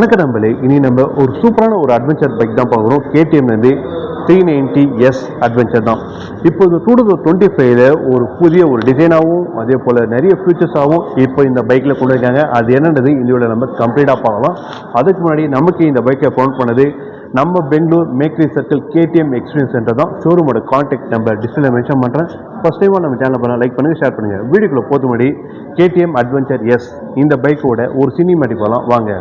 வணக்க நம்பளே இனி நம்ம ஒரு சூப்பரான ஒரு அட்வென்ச்சர் பைக் தான் பார்க்குறோம் கேடிஎம்லேருந்து த்ரீ நைன்டி எஸ் அட்வென்ச்சர் தான் இப்போ இந்த டூ தௌசண்ட் டுவெண்ட்டி ஃபைவ்ல ஒரு புதிய ஒரு டிசைனாகவும் அதே போல் நிறைய ஃபியூச்சர்ஸாகவும் இப்போ இந்த பைக்கில் கொண்டு இருக்காங்க அது என்னன்றது இதோட நம்ம கம்ப்ளீட்டாக பார்க்கலாம். அதுக்கு முன்னாடி நமக்கு இந்த பைக்கை ஃபோன் பண்ணது நம்ம Bangalore Mekhri circle KTM experience center தான். ஷோரூமோட காண்டாக்ட் நம்பர் டிஸ்பிளே மென்ஷன் பண்ணுறேன் ஃபஸ்ட் டைமாக நம்ம சேனல் பண்ண லைக் பண்ணுங்கள் ஷேர் பண்ணுங்கள் வீடியோக்குள்ளே போத்து முன்னாடி கேடிஎம் அட்வென்ச்சர் எஸ் இந்த பைக்கோட ஒரு சினிமேட்டிக் போகலாம் வாங்க.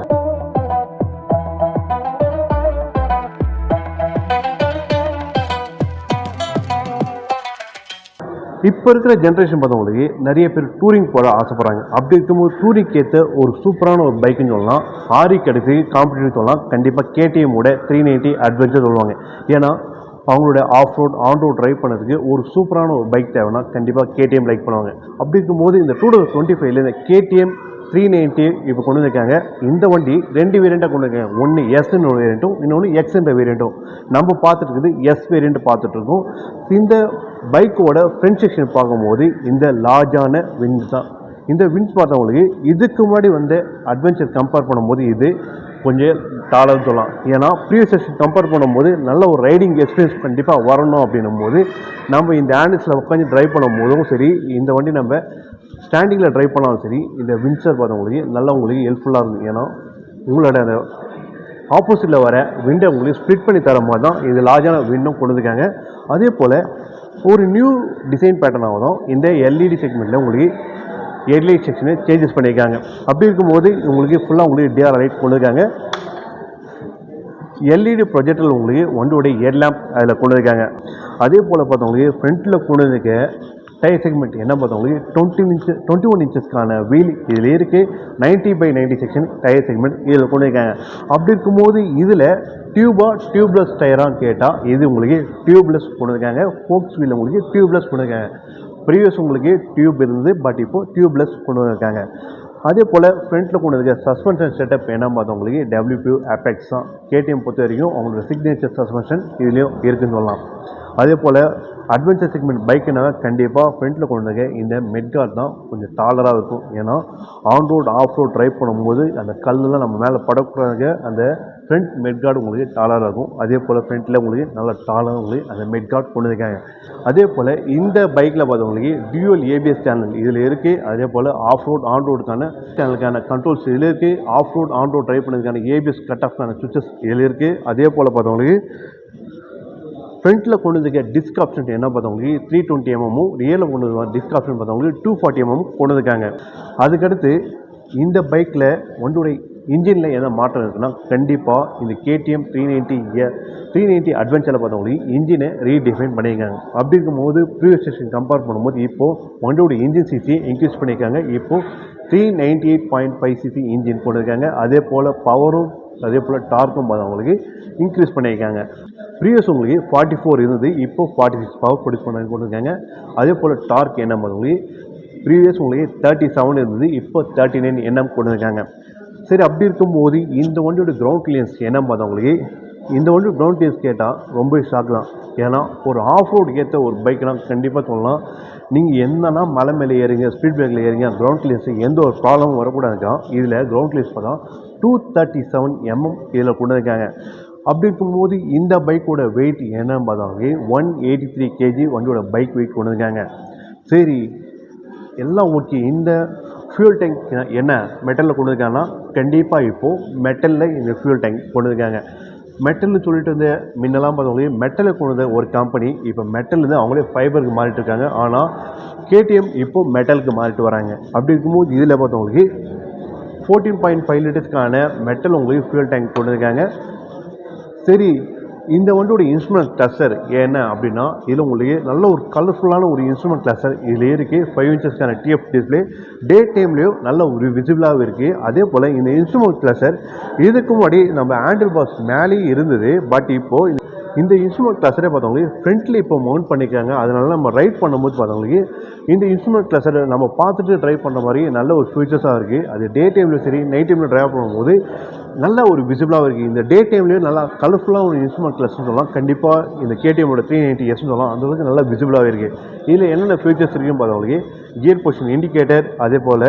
இப்போ இருக்கிற ஜென்ரேஷன் பார்த்தவங்களுக்கு நிறைய பேர் டூரிங் போக ஆசைப்படுறாங்க. அப்படி இருக்கும்போது டூரிங் ஏற்ற ஒரு சூப்பரான ஒரு பைக்குன்னு சொல்லலாம். ஆரி கிடைச்சி காம்படிட்டிவ் சொல்லலாம். கண்டிப்பாக கேடிஎம்மோட த்ரீ நைன்ட்டி அட்வென்ச்சர் சொல்லுவாங்க. ஏன்னா அவங்களோட off road on road drive பண்ணுறதுக்கு ஒரு சூப்பரான ஒரு பைக் தேவைன்னா கண்டிப்பாக கேடிஎம் லைக் பண்ணுவாங்க. அப்படி இருக்கும்போது இந்த டூ தௌசண்ட் டுவெண்ட்டி ஃபைவ்ல இந்த கேடிஎம் த்ரீ நைன்ட்டி இப்போ கொண்டு வந்திருக்காங்க. இந்த வண்டி ரெண்டு வேரியண்ட்டாக கொண்டு வந்திருக்காங்க. ஒன்று எஸ்ன்னு ஒரு வேரியண்ட்டும் இன்னொன்று எக்ஸ்ன்ற வேரியண்ட்டும் நம்ம பார்த்துட்டு எஸ் வேரியண்ட் பார்த்துட்ருக்கோம் இந்த பைக்கோட ஃப்ரண்ட் செக்ஷன் பார்க்கும்போது இந்த லார்ஜான விண்ட்ஸ் தான். இந்த விண்ட்ஸ் பார்த்தவங்களுக்கு இதுக்கு முன்னாடி வந்து அட்வென்ச்சர் கம்பேர் பண்ணும்போது இது கொஞ்சம் தாளம் சொல்லலாம். ஏன்னா ப்ரீவியஸ் செஷன் கம்பேர் பண்ணும்போது நல்ல ஒரு ரைடிங் எக்ஸ்பீரியன்ஸ் கண்டிப்பாக வரணும் அப்படின்னும் போது நம்ம இந்த ஆண்டிஸில் உட்காந்து ட்ரைவ் பண்ணும்போதும் சரி இந்த வண்டி நம்ம ஸ்டாண்டிங்கில் ட்ரைவ் பண்ணாலும் சரி இந்த வின்சர் பார்த்தவங்களுக்கு நல்லா உங்களுக்கு ஹெல்ப்ஃபுல்லாக இருக்கும். ஏன்னா உங்களோட அந்த ஆப்போசிட்டில் வர விண்டை உங்களுக்கு ஸ்ப்ளிட் பண்ணி தர மாதிரி தான் இது லார்ஜான விண்டும் கொண்டு அதே போல் ஒரு நியூ டிசைன் பேட்டர்னாக தான் இந்த எல்இடி செக்மெண்ட்டில் உங்களுக்கு ஹெட்லைட் செக்ஷனை சேஞ்சஸ் பண்ணியிருக்காங்க. அப்படி இருக்கும்போது உங்களுக்கு ஃபுல்லாக உங்களுக்கு டிஆர் லைட் கொண்டுருக்காங்க எல்இடி ப்ரொஜெக்டர் உங்களுக்கு ஒன்றுடைய ஹெட் லேம்ப் அதில் கொண்டு இருக்காங்க அதே போல் பார்த்தவங்களுக்கு ஃப்ரண்ட்டில் கொண்டு இருக்க டயர் செக்மெண்ட் என்ன பார்த்தவங்களுக்கு டுவெண்ட்டி இன்ச்சு டுவெண்ட்டி ஒன் இன்ச்சஸ்க்கான வீல் இதில் இருக்குது ninety by ninety section tyre segment இதில் கொண்டு இருக்காங்க அப்படி இருக்கும்போது இதில் டியூபா டியூப்லெஸ் டயரான்னு கேட்டால் இது உங்களுக்கு டியூப்லெஸ் கொண்டு இருக்காங்க ஃபோக்ஸ் வீல் உங்களுக்கு டியூப்லெஸ் கொண்டு இருக்காங்க ப்ரீவியஸ் உங்களுக்கு டியூப் இருந்தது பட் இப்போ டியூப்லெஸ் கொண்டு வந்திருக்காங்க அதே போல் ஃப்ரண்ட்டில் கொண்டு இருக்க சஸ்பென்ஷன் செட்டப் என்ன பார்த்தவங்களுக்கு டபிள்யூபியூ அபெக்ஸ் தான். கேடிஎம் பொறுத்த வரைக்கும் அவங்களோட சிக்னேச்சர் சஸ்பென்ஷன் இதுலேயும் இருக்குதுன்னு சொல்லலாம். அதே போல் அட்வென்ச்சர் செக்மெண்ட் பைக்குனா கண்டிப்பாக ஃப்ரண்ட்டில் கொண்டு வந்திருக்க இந்த மெட்கார்ட் தான் கொஞ்சம் டாலராக இருக்கும். ஏன்னா on road off road drive பண்ணும்போது அந்த கல்லெலாம் நம்ம மேலே படக்கூடாத அந்த ஃப்ரண்ட் மெட்கார்டு உங்களுக்கு டாலராக இருக்கும் அதே போல் ஃப்ரண்ட்டில் உங்களுக்கு நல்ல டாலராக உங்களுக்கு அந்த மெட்கார்டு கொண்டு வந்துருக்காங்க அதே போல் இந்த பைக்கில் பார்த்தவங்களுக்கு டியூவல் ஏபிஎஸ் சேனல் இதில் இருக்குது அதே போல் ஆஃப் ரோட் ஆன் ரோடுக்கான சேனலுக்கான கண்ட்ரோல்ஸ் இதில் இருக்குது off road on road drive பண்ணதுக்கான ABS cut ஆஃப்க்கான சுவிச்சஸ் இதில் இருக்குது அதே போல் பார்த்தவங்களுக்கு ஃப்ரண்ட்டில் கொண்டு வந்துருக்க டிஸ்க் ஆப்ஷன் என்ன பார்த்தவங்களுக்கு த்ரீ டுவெண்ட்டி எம்எம்மும் ரியலில் கொண்டு வந்து டிஸ்க் ஆப்ஷன் பார்த்தவங்களுக்கு டூ ஃபார்ட்டி எம்எம் கொண்டு வந்துருக்காங்க. அதுக்கடுத்து இந்த பைக்கில் ஒன்றுடைய இன்ஜினில் என்ன மாற்றம் இருக்குன்னா கண்டிப்பாக இந்த KTM three ninety three ninety அட்வென்ச்சரில் பார்த்தவங்களுக்கு இன்ஜினை ரீடிஃபைன் பண்ணியிருக்காங்க. அப்படி இருக்கும்போது ப்ரீவியஸ் ஸ்டேஷன் கம்பேர் பண்ணும்போது இப்போது வண்டியோட இன்ஜின் சிசியை இன்க்ரீஸ் பண்ணியிருக்காங்க. இப்போது three ninety eight point five CC engine போட்டிருக்காங்க. அதே போல் பவரும் அதே போல் டார்க்கும் பார்த்தவங்களுக்கு இன்க்ரீஸ் பண்ணியிருக்காங்க. ப்ரீவியஸ் உங்களுக்கு ஃபார்ட்டி ஃபோர் இருந்தது. இப்போ ஃபார்ட்டி சிக்ஸ் பவர் ப்ரொடியூஸ் பண்ண கொடுத்துருக்காங்க அதே போல் டார்க் என்ன உங்களுக்கு ப்ரீவியஸ் உங்களுக்கு தேர்ட்டி செவன் இருந்தது. இப்போ தேர்ட்டி நைன் என்எம் கொண்டு சரி அப்படி இருக்கும்போது இந்த வண்டியோட கிரவுண்ட் கிளியன்ஸ் என்ன பார்த்தவங்களுக்கு இந்த வண்டி கிரவுண்ட் கிளியன்ஸ் கேட்டால் ரொம்ப ஷாக் தான். ஏன்னா ஒரு ஆஃப் ரோடு ஏற்ற ஒரு பைக்னால் கண்டிப்பாக சொல்லலாம் நீங்கள் என்னன்னா மலை மேலே ஏறுங்க ஸ்பீட் பிரேக்கில் ஏறுங்க கிரவுண்ட் கிளியன்ஸு எந்த ஒரு ப்ராப்ளமும் வரக்கூடாதுக்கா? இதில் கிரவுண்ட் கிளியன்ஸ் பார்த்தா டூ தேர்ட்டி செவன் எம்எம் இதில் கொண்டு வந்திருக்காங்க அப்படி இருக்கும்போது இந்த பைக்கோட வெயிட் என்னன்னு பார்த்தாங்க ஒன் எயிட்டி த்ரீ கேஜி வண்டியோட பைக் வெயிட் கொண்டு வந்திருக்காங்க சரி எல்லாம் ஓகே இந்த ஃபியூல் டேங்க் என்ன மெட்டலில் கொண்டு இருக்காங்கன்னா கண்டிப்பாக இப்போது மெட்டலில் இந்த ஃபியூல் டேங்க் கொண்டு இருக்காங்க மெட்டல்னு சொல்லிட்டு இருந்த முன்னெல்லாம் பார்த்தவங்களையும் மெட்டலை கொண்டு வந்த ஒரு கம்பெனி இப்போ மெட்டல்லேருந்து அவங்களே ஃபைபருக்கு மாறிட்டு இருக்காங்க. ஆனால் கேடிஎம் இப்போது மெட்டலுக்கு மாறிட்டு வராங்க. அப்படி இருக்கும்போது இதில் பார்த்தவங்களுக்கு ஃபோர்டீன் பாயிண்ட் ஃபைவ் லிட்டர்ஸ்க்கான மெட்டல் உங்களுக்கு ஃபியூல் டேங்க் கொண்டு இருக்காங்க சரி இந்த வண்டியோட இன்ஸ்ட்ருமெண்ட் கிளஸ்டர் என்ன அப்படின்னா இதில் உங்களுக்கு நல்ல ஒரு கலர்ஃபுல்லான ஒரு இன்ஸ்ட்ருமெண்ட் கிளஸ்டர் இதில் இருக்குது ஃபைவ் இன்ச்சஸ்க்கான டிஎஃப் டிஸ்பிளே டே டைம்லேயும் நல்ல ஒரு விசிபிளாகவும் இருக்குது அதே போல் இந்த இன்ஸ்ட்ருமெண்ட் கிளஸ்டர் இதுக்கு முன்னாடி நம்ம ஆண்டில் பாக்ஸ் மேலேயும் இருந்தது. பட் இப்போது இந்த இன்ஸ்ட்ருமெண்ட் கிளஸ்டரே பார்த்தவங்களுக்கு ஃப்ரண்ட்டில் இப்போ மவுண்ட் பண்ணிக்கிறாங்க அதனால நம்ம ரைட் பண்ணும்போது பார்த்தவங்களுக்கு இந்த இன்ஸ்ட்ருமெண்ட் கிளஸ்டர் நம்ம பார்த்துட்டு ட்ரைவ் பண்ணுற மாதிரி நல்ல ஒரு ஃபியூச்சர்ஸாக இருக்குது அது டே டைம்லையும் சரி நைட் டைமில் ட்ரைவ் பண்ணும்போது நல்ல ஒரு விசிபிளாக இருக்குது இந்த டே டைம்லேயும் நல்லா கலர்ஃபுல்லாக ஒரு இன்ஸ்ட்ருமெண்ட் கிளஸ்னு சொல்லலாம். கண்டிப்பாக இந்த கேடிஎம்மோட த்ரீ நைன்ட்டி எஸ்னு சொல்லலாம். அந்த அளவுக்கு நல்லா விசிபிளாக இருக்குது இதில் என்னென்ன ஃபியூச்சர்ஸ் இருக்குன்னு பார்த்தவங்களுக்கு கியர் பொசிஷன் இண்டிகேட்டர் அதே போல்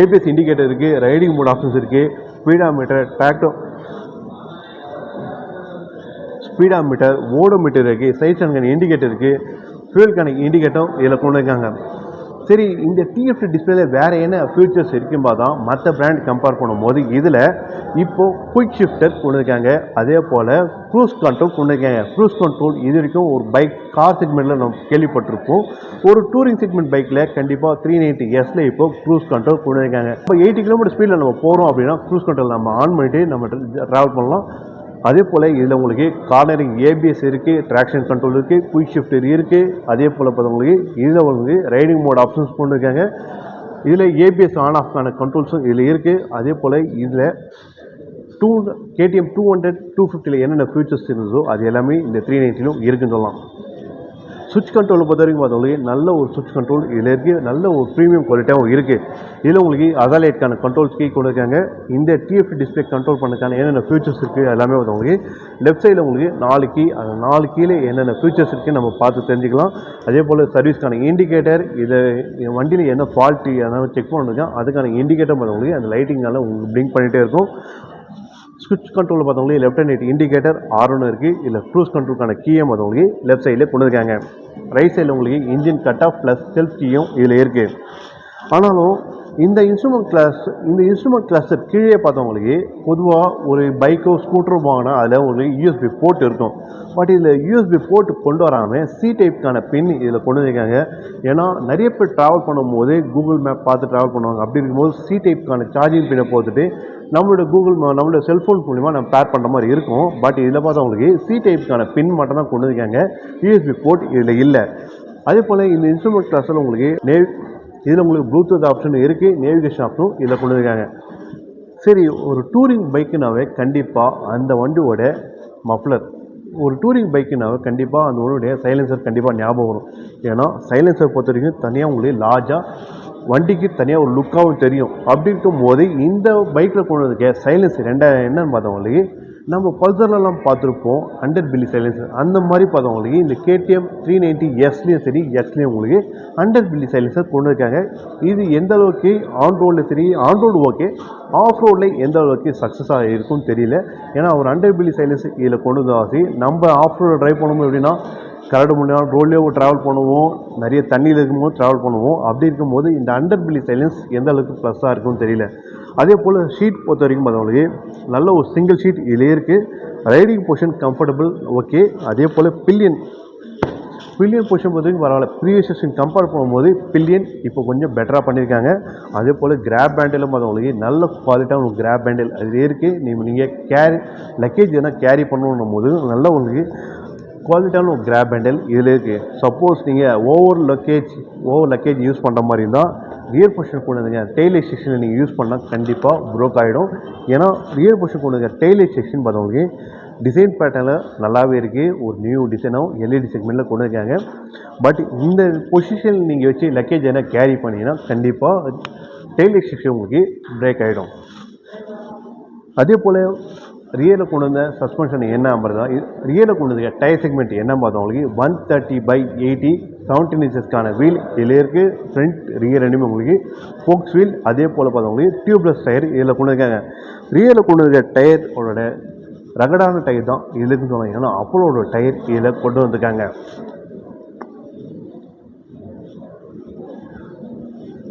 ஏபிஎஸ் இண்டிகேட்டர் இருக்குது ரைடிங் மோட் ஆப்ஷன்ஸ் இருக்குது ஸ்பீடாமீட்டர் டிராக்டோ ஸ்பீடா மீட்டர் ஓடோ மீட்டர் இருக்குது சைட் அண்ட் இண்டிகேட்டர் இருக்குது ஃபியூல் கணக்கு இண்டிகேட்டரும் இதில் கொண்டு இருக்காங்க சரி இந்த டிஎஃப்டி டிஸ்பிளேல வேறு என்ன ஃபியூச்சர்ஸ் இருக்குன்னு தான் மற்ற பிராண்ட் கம்பேர் பண்ணும்போது இதில் இப்போது குயிக் ஷிஃப்டர் கொண்டு இருக்காங்க அதே போல் க்ரூஸ் கண்ட்ரோல் கொண்டு இருக்காங்க க்ரூஸ் கண்ட்ரோல் இது வரைக்கும் ஒரு பைக் கார் செக்மெண்ட்டில் நம்ம கேள்விப்பட்டிருப்போம். ஒரு டூரிங் செக்மெண்ட் பைக்கில் கண்டிப்பாக த்ரீ நைன்ட்டி எஸ்ல இப்போ க்ரூஸ் கண்ட்ரோல் கொண்டு இருக்காங்க இப்போ எயிட்டி கிலோமீட்டர் ஸ்பீடில் நம்ம போகிறோம் அப்படின்னா க்ரூஸ் கண்ட்ரோல் நம்ம ஆன் பண்ணிட்டு நம்ம ட்ராவல் பண்ணலாம். அதே போல் இதில் உங்களுக்கு கார்னரிங் ஏபிஎஸ் இருக்குது ட்ராக்ஷன் கண்ட்ரோல் இருக்குது குயிக் ஷிஃப்டர் இருக்குது அதே போல் பார்த்தவங்களுக்கு இதில் உங்களுக்கு ரைடிங் மோட் ஆப்ஷன்ஸ் போட்டுருக்காங்க. இதில் ஏபிஎஸ் ஆன் ஆஃப்கான கண்ட்ரோல்ஸும் இதில் இருக்குது அதே போல் இதில் two KTM two hundred two ஃபிஃப்டியில் என்னென்ன ஃபியூச்சர்ஸ் இருந்ததோ அது எல்லாமே இந்த த்ரீ நைன்ட்டிலும் இருக்குன்னு சொல்லலாம். சுவிட்ச் கண்ட்ரோலை பொறுத்த வரைக்கும் பார்த்தவங்களுக்கு நல்ல ஒரு சுவிட்ச் கண்ட்ரோல் இதில் இருக்குது நல்ல ஒரு ப்ரீமியம் குவாலிட்டியாகவும் இருக்குது இதில் உங்களுக்கு அதாலேட்கான கண்ட்ரோல்ஸ் கீ கொடுக்காங்க இந்த டிஎஃப் டிஸ்பிளே கண்ட்ரோல் பண்ணக்கான என்னென்ன ஃபியூச்சர்ஸ் இருக்குது எல்லாமே பார்த்தவங்களுக்கு லெஃப்ட் சைடில் உங்களுக்கு நாலு கீ அந்த நாலு கீழே என்னென்ன ஃபியூச்சர்ஸ் இருக்குன்னு நம்ம பார்த்து தெரிஞ்சுக்கலாம். அதே போல் சர்வீஸ்க்கான இண்டிகேட்டர் இதை என் வண்டியில் என்ன ஃபால்ட்டு அதனால் செக் பண்ணிருக்கேன் அதுக்கான இண்டிகேட்டர் பார்த்தவங்களுக்கு அந்த லைட்டிங்கால் உங்களுக்கு பிளிங்க் பண்ணிகிட்டே இருக்கும். ஸ்விட்ச் கண்ட்ரோல் பார்த்தவங்களுக்கு left and right indicator are ஒன்று இருக்குது இல்லை க்ரூஸ் கண்ட்ரோலுக்கான கீயும் பார்த்தவங்களுக்கு லெஃப்ட் சைடில் கொண்டு இருக்காங்க ரைட் சைடில் உங்களுக்கு engine cut off plus self கீயும் இதில் இருக்குது ஆனாலும் இந்த இன்ஸ்ட்ருமெண்ட் கிளாஸ் இந்த இன்ஸ்ட்ருமெண்ட் கிளாஸர் கீழே பார்த்தவங்களுக்கு பொதுவாக ஒரு பைக்கோ ஸ்கூட்டரோ வாங்கினா அதில் ஒரு யூஎஸ்பி போர்ட் இருக்கும். பட் இதில் யூஎஸ்பி போர்ட் கொண்டு வராமல் சி டைப்க்கான பின் இதில் கொண்டு வந்திருக்காங்க. ஏன்னா நிறைய பேர் ட்ராவல் பண்ணும்போது கூகுள் மேப் பார்த்து ட்ராவல் பண்ணுவாங்க. அப்படி இருக்கும்போது சி டைப்க்கான சார்ஜிங் பின்னை போட்டுட்டு நம்மளோட கூகுள் நம்மளோட செல்ஃபோன் மூலிமா நம்ம பேர் பண்ணுற மாதிரி இருக்கும். பட் இதில் பார்த்தவங்களுக்கு சி டைப்க்கான பின் மட்டும் தான் கொண்டு வந்திருக்காங்க. யூஎஸ்பி போர்ட் இதில் இல்லை. அதே போல் இந்த இன்ஸ்ட்ருமெண்ட் கிளாஸில் உங்களுக்கு நே இதில் உங்களுக்கு ப்ளூடூத் ஆப்ஷன் இருக்குது நேவிகேஷன் ஆப்ஷனும் இதில் கொண்டு சரி ஒரு டூரிங் பைக்குனாவே கண்டிப்பாக அந்த வண்டியோட மஃப்ளர் ஒரு டூரிங் பைக்குனாவே கண்டிப்பாக அந்த வண்டியோடைய சைலன்சர் கண்டிப்பாக ஞாபகம் வரும். ஏன்னா சைலன்சர் பொறுத்த வரைக்கும் தனியாக உங்களுக்கு லார்ஜாக வண்டிக்கு தனியாக ஒரு லுக்காகவும் தெரியும். அப்படி இருக்கும்போது இந்த பைக்கில் கொண்டு வந்திருக்க சைலன்சர் ரெண்டாயிரம் என்னன்னு பார்த்தவங்களுக்கு நம்ம பல்சர்லலாம் பார்த்துருப்போம் ஹண்ட்ரட் பில்லி சைலன்சர் அந்த மாதிரி பார்த்தவங்களுக்கு இந்த கேடிஎம் த்ரீ நைன்ட்டி எஸ்லேயும் சரி எக்ஸ்லேயும் உங்களுக்கு ஹண்ட்ரட் பில்லி சைலன்சர் கொண்டு இருக்காங்க இது எந்த அளவுக்கு ஆன் ரோடில் சரி ஆன் ரோடு ஓகே. ஆஃப் ரோடில் எந்த அளவுக்கு சக்ஸஸாக இருக்கும்னு தெரியல. ஏன்னா ஒரு ஹண்ட்ரட் பில்லி சைலன்சர் இதில் கொண்டு வந்தாசி நம்ம ஆஃப் ரோடு ட்ரைவ் பண்ணணும் எப்படின்னா கரடு முடியும் ரோட்லேயே ட்ராவல் பண்ணுவோம் நிறைய தண்ணியில் இருக்கும்போது ட்ராவல் பண்ணுவோம். அப்படி இருக்கும்போது இந்த அண்டர் பில்லி சைலன்ஸ் எந்த அளவுக்கு ப்ளஸ்ஸாக இருக்கும்னு தெரியல. அதே போல் ஷீட் பொறுத்த வரைக்கும் பார்த்தவங்களுக்கு நல்ல ஒரு சிங்கிள் ஷீட் இதிலே இருக்குது ரைடிங் பொசிஷன் கம்ஃபர்டபுள் ஓகே அதே போல் பில்லியன் பில்லியன் பொசிஷன் பொறுத்த வரைக்கும் பரவாயில்ல ப்ரீவியஸ் கம்பேர் பண்ணும்போது பில்லியன் இப்போ கொஞ்சம் பெட்டராக பண்ணியிருக்காங்க. அதே போல் கிராப் பேண்டிலும் பார்த்தவங்களுக்கு நல்ல குவாலிட்டியான ஒரு கிராப் பேண்டில் அதிலே இருக்குது நீங்கள் நீங்கள் கேரி லக்கேஜ் எதனா கேரி பண்ணணும் போது நல்ல உங்களுக்கு குவாலிட்டியான ஒரு கிராப் ஹேண்டில் இதில் இருக்குது சப்போஸ் நீங்கள் over luggage over luggage use பண்ணுற மாதிரி இருந்தால் ரியர் பொஷன் கொண்டுங்க டெய்லர் செக்ஷனில் நீங்கள் யூஸ் பண்ணால் கண்டிப்பாக ப்ரோக் ஆகிடும் ஏன்னா ரியர் பொஷன் கொண்டுங்க டெய்லர் செக்ஷன் பார்த்தவங்களுக்கு டிசைன் பேட்டர்னில் நல்லாவே இருக்குது ஒரு நியூ டிசைனாகவும் எல்இடி செக்மெண்ட்டில் கொண்டு இருக்காங்க. பட் இந்த பொசிஷன் நீங்கள் வச்சு லக்கேஜ் என்ன கேரி பண்ணிங்கன்னா கண்டிப்பாக டெய்லர் செக்ஷன் உங்களுக்கு பிரேக் ஆகிடும் அதே போல் ரியலில் கொண்டு வந்த சஸ்பென்ஷன் என்ன பார்த்தா ரியலில் கொண்டு வந்த டயர் செக்மெண்ட் என்ன பார்த்தவங்களுக்கு one thirty by eighty seventeen இன்ச்சஸ்க்கான wheel இதில் இருக்குது ஃப்ரண்ட் ரியர் ரெண்டுமே உங்களுக்கு. ஃபோக்ஸ் வீல் அதே போல் பார்த்தவங்களுக்கு டியூப்லெஸ் டயர் இதில் கொண்டு இருக்காங்க ரியலில் கொண்டு வந்த டயரோட ரகடான டயர் தான் இதில் இருக்குன்னு சொல்லலாம் ஏன்னா அப்போலோட டயர் இதில் கொண்டு வந்திருக்காங்க.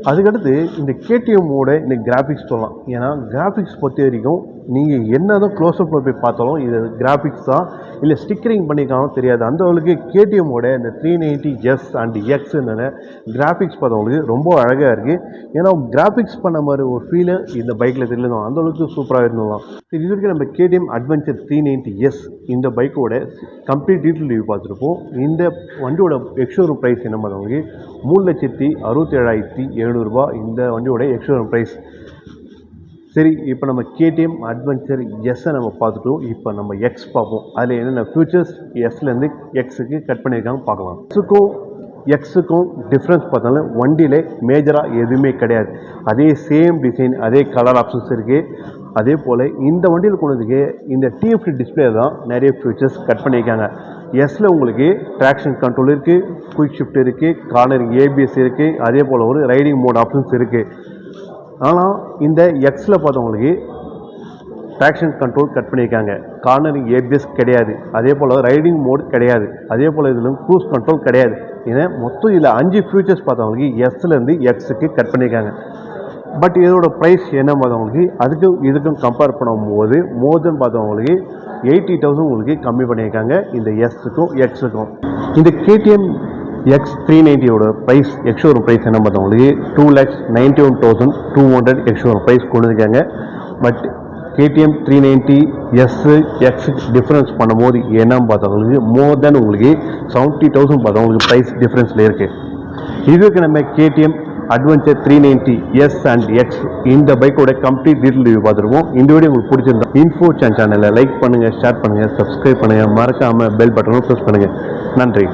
அதுக்கடுத்து இந்த கேடிஎம்மோட இந்த கிராஃபிக்ஸ் சொல்லலாம். ஏன்னா கிராஃபிக்ஸ் பொறுத்த வரைக்கும் நீங்கள் என்ன தான் க்ளோஸ்அப்பில் போய் பார்த்தாலும் இது கிராஃபிக்ஸ் தான் இல்லை ஸ்டிக்கரிங் பண்ணியிருக்காங்க தெரியாது. அந்தளவுக்கு கேடிஎம்மோட இந்த three ninety S and X graphics பார்த்தவங்களுக்கு ரொம்ப அழகாக இருக்குது ஏன்னா கிராஃபிக்ஸ் பண்ண மாதிரி ஒரு ஃபீலு இந்த பைக்கில் தெரியல அந்த அளவுக்கு சூப்பராக இருந்தோம் சரி இது வரைக்கும் நம்ம KTM adventure three ninety S இந்த பைக்கோட கம்ப்ளீட் டீட்டெயில் ரிவ்யூ பார்த்துருப்போம். இந்த வண்டியோட எக்ஷோரூம் ப்ரைஸ் என்ன பார்த்தவங்களுக்கு? மூணு லட்சத்தி அறுபத்தி ஏழாயிரத்தி எழுநூறுபா இந்த வண்டியோட எக்ஷோரூம் ப்ரைஸ் சரி இப்போ நம்ம கேடிஎம் அட்வென்ச்சர் எஸ்ஸை நம்ம பார்த்துட்டோம். இப்போ நம்ம எக்ஸ் பார்ப்போம். அதில் என்னென்ன ஃபியூச்சர்ஸ் எஸ்லேருந்து எக்ஸுக்கு கட் பண்ணியிருக்காங்க பார்க்கலாம். எக்ஸுக்கும் எக்ஸுக்கும் டிஃப்ரென்ஸ் பார்த்தாலும் வண்டியில் மேஜராக எதுவுமே கிடையாது. அதே சேம் டிசைன் அதே கலர் ஆப்ஷன்ஸ் இருக்குது அதே போல் இந்த வண்டியில் கொண்டு இந்த டிஎஃப்டி டிஸ்பிளே தான் நிறைய ஃபியூச்சர்ஸ் கட் பண்ணியிருக்காங்க. எஸ்ஸில் உங்களுக்கு ட்ராக்ஷன் கண்ட்ரோல் இருக்குது குயிக் ஷிஃப்ட் இருக்குது கார்னர் ஏபிஎஸ் இருக்குது அதே போல் ஒரு ரைடிங் மோட் ஆப்ஷன்ஸ் இருக்குது ஆனால் இந்த எக்ஸில் பார்த்தவங்களுக்கு ட்ராக்ஷன் கண்ட்ரோல் கட் பண்ணியிருக்காங்க. கார்னரிங் ஏபிஎஸ் கிடையாது. அதே போல் ரைடிங் மோட் கிடையாது. அதே போல் இதில் க்ரூஸ் கண்ட்ரோல் கிடையாது. ஏன்னா மொத்தம் இதில் அஞ்சு ஃபியூச்சர்ஸ் பார்த்தவங்களுக்கு எஸ்லேருந்து எக்ஸுக்கு கட் பண்ணியிருக்காங்க. பட் இதோட ப்ரைஸ் என்ன பார்த்தவங்களுக்கு அதுக்கும் இதுக்கும் கம்பேர் பண்ணும்போது மோர்தன் பார்த்தவங்களுக்கு எயிட்டி தௌசண்ட் உங்களுக்கு கம்மி பண்ணியிருக்காங்க. இந்த எஸ்ஸுக்கும் எக்ஸுக்கும் இந்த கேடிஎம் எக்ஸ் த்ரீ நைன்ட்டியோட ப்ரைஸ் எக்ஷோரூம் ப்ரைஸ் என்ன பார்த்தவங்களுக்கு two lakhs ninety one thousand two hundred ex showroom price கொடுத்துருக்காங்க. But KTM three ninety S X difference பண்ணும்போது என்னன்னு பார்த்தவங்களுக்கு மோர் தென் உங்களுக்கு செவன்ட்டி தௌசண்ட் பார்த்தவங்களுக்கு ப்ரைஸ் டிஃப்ரென்ஸில் இருக்குது இதுக்கு நம்ம KTM adventure three ninety S and X இந்த பைக்கோட கம்ப்ளீட் டீட்டெயில் ரிவ்யூ பார்த்துருவோம். இந்த வீடியோ உங்களுக்கு பிடிச்சிருந்தா இன்ஃபோ சேனலை லைக் பண்ணுங்கள் ஷேர் பண்ணுங்கள் சப்ஸ்கிரைப் பண்ணுங்கள் மறக்காமல் பெல் பட்டனும் ப்ரெஸ் பண்ணுங்கள் நன்றி.